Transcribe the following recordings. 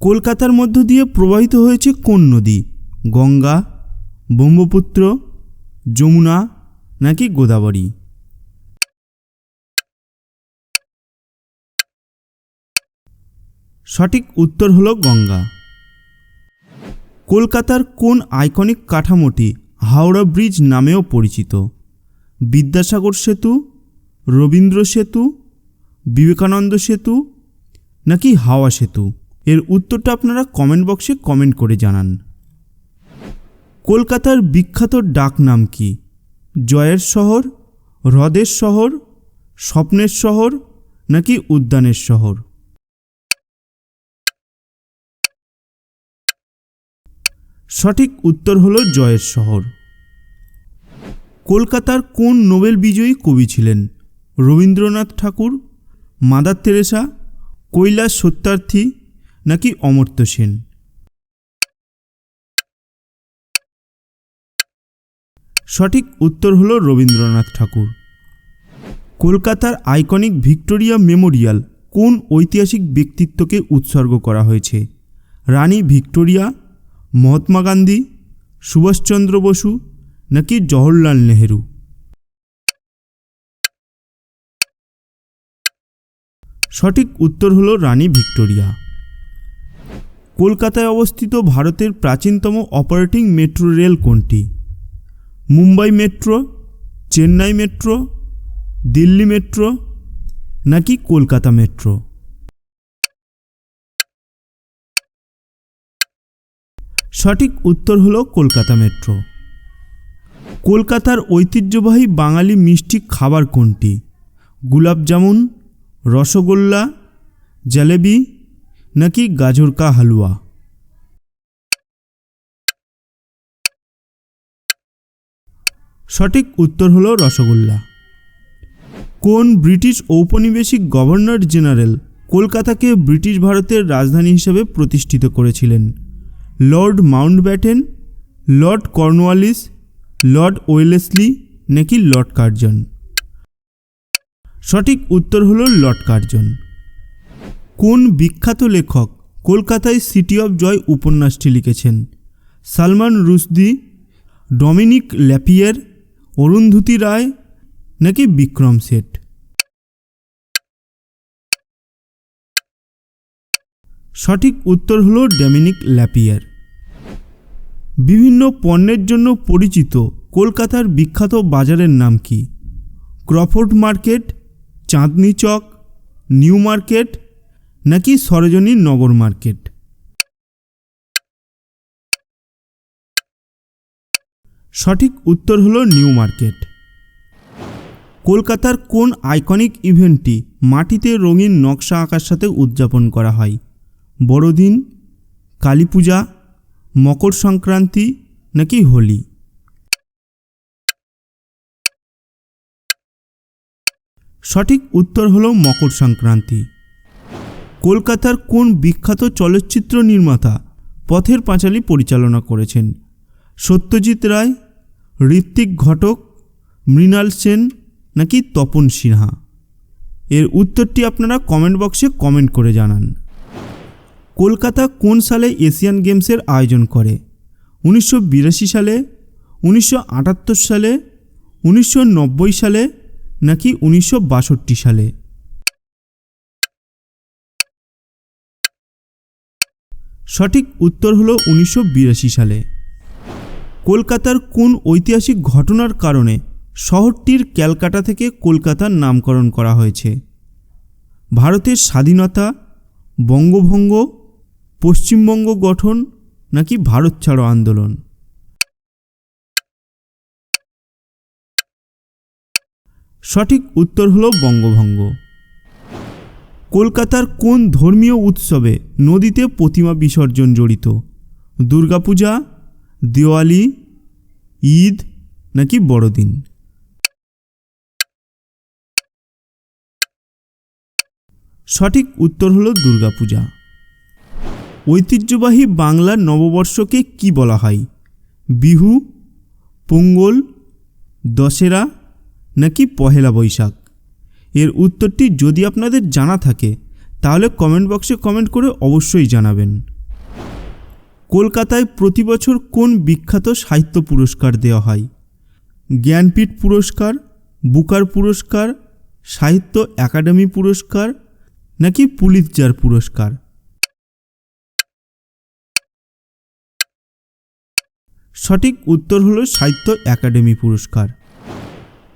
কলকাতার মধ্য দিয়ে প্রবাহিত হয়েছে কোন নদী? গঙ্গা, ব্রহ্মপুত্র, যমুনা নাকি গোদাবরী? সঠিক উত্তর হল গঙ্গা। কলকাতার কোন আইকনিক কাঠামোটি হাওড়া ব্রিজ নামেও পরিচিত? বিদ্যাসাগর সেতু, রবীন্দ্র সেতু, বিবেকানন্দ সেতু নাকি হাওয়া সেতু? এর উত্তরটা আপনারা কমেন্ট বক্সে কমেন্ট করে জানান। কলকাতার বিখ্যাত ডাক নাম কি? জয়ের শহর, হ্রদের শহর, স্বপ্নের শহর, নাকি উদ্যানের শহর? সঠিক উত্তর হল জয়ের শহর। কলকাতার কোন নোবেল বিজয়ী কবি ছিলেন? রবীন্দ্রনাথ ঠাকুর, মাদার তেরেসা, কৈলাস সত্যার্থী নাকি অমর্ত্য সেন সঠিক উত্তর হল রবীন্দ্রনাথ ঠাকুর। কলকাতার আইকনিক ভিক্টোরিয়া মেমোরিয়াল কোন ঐতিহাসিক ব্যক্তিত্বকে উৎসর্গ করা হয়েছে? রানী ভিক্টোরিয়া, মহাত্মা গান্ধী, সুভাষচন্দ্র বসু নাকি জওহরলাল নেহেরু? সঠিক উত্তর হলো রানী ভিক্টোরিয়া। কলকাতায় অবস্থিত ভারতের প্রাচীনতম অপারেটিং মেট্রো রেল কোনটি? Mumbai metro Chennai metro Delhi metro নাকি কলকাতা মেট্রো সঠিক উত্তর হল কলকাতা মেট্রো কলকাতার ঐতিহ্যবাহী বাঙালি মিষ্টি খাবার কোনটি? গুলাব জামুন রসগোল্লা, জলেবি নাকি গাজর কা হালুয়া সঠিক উত্তর হলো রসগোল্লা। কোন ব্রিটিশ ঔপনিবেশিক গভর্নর জেনারেল কলকাতাকে ব্রিটিশ ভারতের রাজধানী হিসেবে প্রতিষ্ঠিত করেছিলেন? Lord Mountbatten, Lord Cornwallis, Lord Wellesley নাকি লর্ড কার্জন? সঠিক উত্তর হলো লর্ড কার্জন। কোন বিখ্যাত লেখক কলকাতায় সিটি অফ জয় উপন্যাসটি লিখেছেন? সালমান রুশদি, ডমিনিক ল্যাপিয়ার, অরুন্ধতী রায় নাকি বিক্রম শেঠ সঠিক উত্তর হল ডমিনিক ল্যাপিয়ার। বিভিন্ন পণ্যের জন্য পরিচিত কলকাতার বিখ্যাত বাজারের নাম কি? Crawford Market, Chandni Chowk, New Market নাকি সরোজনী নগর মার্কেট? সঠিক উত্তর হলো নিউ মার্কেট। কলকাতার কোন আইকনিক ইভেন্টটি মাটিতে রঙিন নকশা আঁকার সাথে উদযাপন করা হয়? বড়দিন কালী পূজা মকর সংক্রান্তি নাকি হোলি? সঠিক উত্তর হলো মকর সংক্রান্তি। কলকাতার কোন বিখ্যাত চলচ্চিত্র নির্মাতা পথের পাঁচালী পরিচালনা করেছেন? সত্যজিৎ রায়, ঋত্বিক ঘটক, মৃণাল সেন নাকি তপন সিনহা? এর উত্তরটি আপনারা কমেন্ট বক্সে কমেন্ট করে জানান। কলকাতা কোন সালে এশিয়ান গেমসের আয়োজন করে? উনিশশো বিরাশি সালে, উনিশশো আটাত্তর সালে, উনিশশো নব্বই সালে নাকি উনিশশো বাষট্টি সালে? সঠিক উত্তর হলো উনিশশো বিরাশি সালে। কলকাতার কোন ঐতিহাসিক ঘটনার কারণে শহরটির ক্যালকাটা থেকে কলকাতার নামকরণ করা হয়েছে? ভারতের স্বাধীনতা, বঙ্গভঙ্গ, পশ্চিমবঙ্গ গঠন নাকি ভারত ছাড়ো আন্দোলন? সঠিক উত্তর হলো বঙ্গভঙ্গ। কলকাতার কোন ধর্মীয় উৎসবে নদীতে প্রতিমা বিসর্জন জড়িত? দুর্গাপূজা, দিওয়ালি, ঈদ নাকি বড়দিন? সঠিক উত্তর হলো দুর্গাপূজা। ঐতিহ্যবাহী বাংলার নববর্ষকে কি বলা হয়? বিহু, পোঙ্গল, দশেরা নাকি পহেলা বৈশাখ? এর উত্তরটি যদি আপনাদের জানা থাকে, তাহলে কমেন্ট বক্সে কমেন্ট করে অবশ্যই জানাবেন। কলকাতায় প্রতি বছর কোন বিখ্যাত সাহিত্য পুরস্কার দেওয়া হয়? জ্ঞানপীঠ পুরস্কার, বুকার পুরস্কার, সাহিত্য একাডেমি পুরস্কার, নাকি পুলিৎজার পুরস্কার? সঠিক উত্তর হলো সাহিত্য একাডেমি পুরস্কার।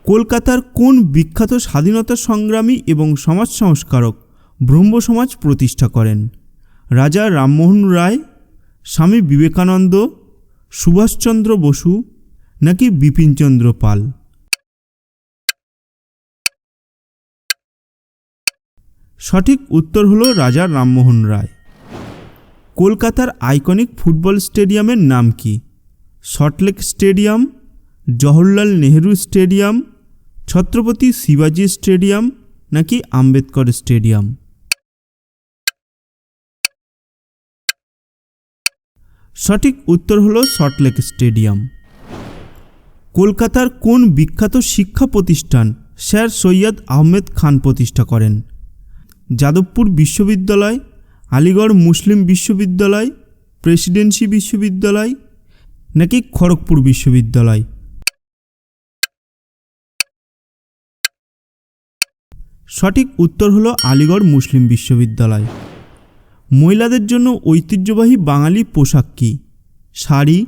কলকাতার কোন বিখ্যাত স্বাধীনতা সংগ্রামী এবং সমাজ সংস্কারক ব্রহ্ম সমাজ প্রতিষ্ঠা করেন? রাজা রামমোহন রায়, স্বামী বিবেকানন্দ, সুভাষচন্দ্র বসু নাকি বিপিনচন্দ্র পাল? সঠিক উত্তর হলো রাজা রামমোহন রায়। কলকাতার আইকনিক ফুটবল স্টেডিয়ামের নাম কি? Salt Lake Stadium, Jawaharlal Nehru Stadium Chhatrapati শিবাজি স্টেডিয়াম নাকি আম্বেদকর স্টেডিয়াম? সঠিক উত্তর হলো সল্টলেক স্টেডিয়াম। কলকাতার কোন বিখ্যাত শিক্ষা প্রতিষ্ঠান স্যার সৈয়দ আহমেদ খান প্রতিষ্ঠা করেন? যাদবপুর বিশ্ববিদ্যালয়, আলিগড় মুসলিম বিশ্ববিদ্যালয়, প্রেসিডেন্সি বিশ্ববিদ্যালয় নাকি খড়গপুর বিশ্ববিদ্যালয়? সঠিক উত্তর হলো আলিগড় মুসলিম বিশ্ববিদ্যালয়। মহিলাদের জন্য ঐতিহ্যবাহী বাঙালি পোশাক কী? শাড়ি,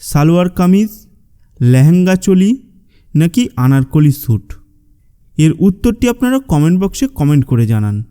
সালোয়ার কামিজ, লেহেঙ্গা চলি নাকি আনারকলি স্যুট? এর উত্তরটি আপনারা কমেন্ট বক্সে কমেন্ট করে জানান।